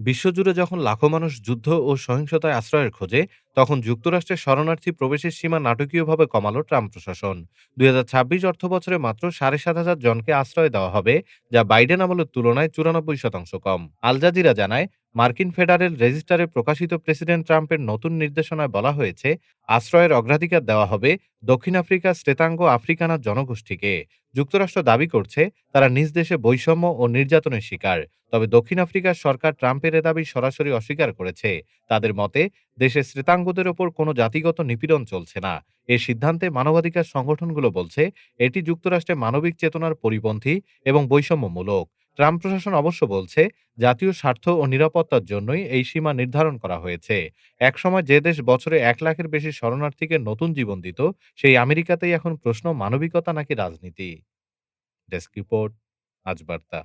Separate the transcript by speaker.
Speaker 1: বিশ্বজুড়ে যখন লাখো মানুষ যুদ্ধ ও সহিংসতায় আশ্রয়ের খোঁজে, তখন যুক্তরাষ্ট্রের শরণার্থী প্রবেশের সীমা নাটকীয়ভাবে কমালো ট্রাম্প প্রশাসন। দুই হাজার ছাব্বিশ অর্থ বছরে মাত্র সাড়ে সাত হাজার জনকে আশ্রয় দেওয়া হবে, যা বাইডেন আমলের তুলনায় চুরানব্বই শতাংশ কম। আল জাজিরা জানায় মার্কিন ফেডারেল রেজিস্টারে প্রকাশিত প্রেসিডেন্ট ট্রাম্পের নতুন নির্দেশনায় বলা হয়েছে, আশ্রয়ের অগ্রাধিকার দেওয়া হবে দক্ষিণ আফ্রিকার শ্বেতাঙ্গ আফ্রিকানার জনগোষ্ঠীকে। যুক্তরাষ্ট্র দাবি করছে, তারা নিজ দেশে বৈষম্য ও নির্যাতনের শিকার। তবে দক্ষিণ আফ্রিকার সরকার ট্রাম্পের এ দাবি সরাসরি অস্বীকার করেছে। তাদের মতে, দেশে শ্বেতাঙ্গদের ওপর কোনো জাতিগত নিপীড়ন চলছে না। এ সিদ্ধান্তে মানবাধিকার সংগঠনগুলো বলছে, এটি যুক্তরাষ্ট্রে মানবিক চেতনার পরিপন্থী এবং বৈষম্যমূলক। ট্রাম্প প্রশাসন অবশ্য বলছে, জাতীয় স্বার্থ ও নিরাপত্তার জন্যই এই সীমা নির্ধারণ করা হয়েছে। একসময় যে দেশ বছরে এক লাখের বেশি শরণার্থীকে নতুন জীবন দিত, সেই আমেরিকাতেই এখন প্রশ্ন মানবিকতা নাকি রাজনীতি? ডেস্ক রিপোর্ট, আজ বার্তা।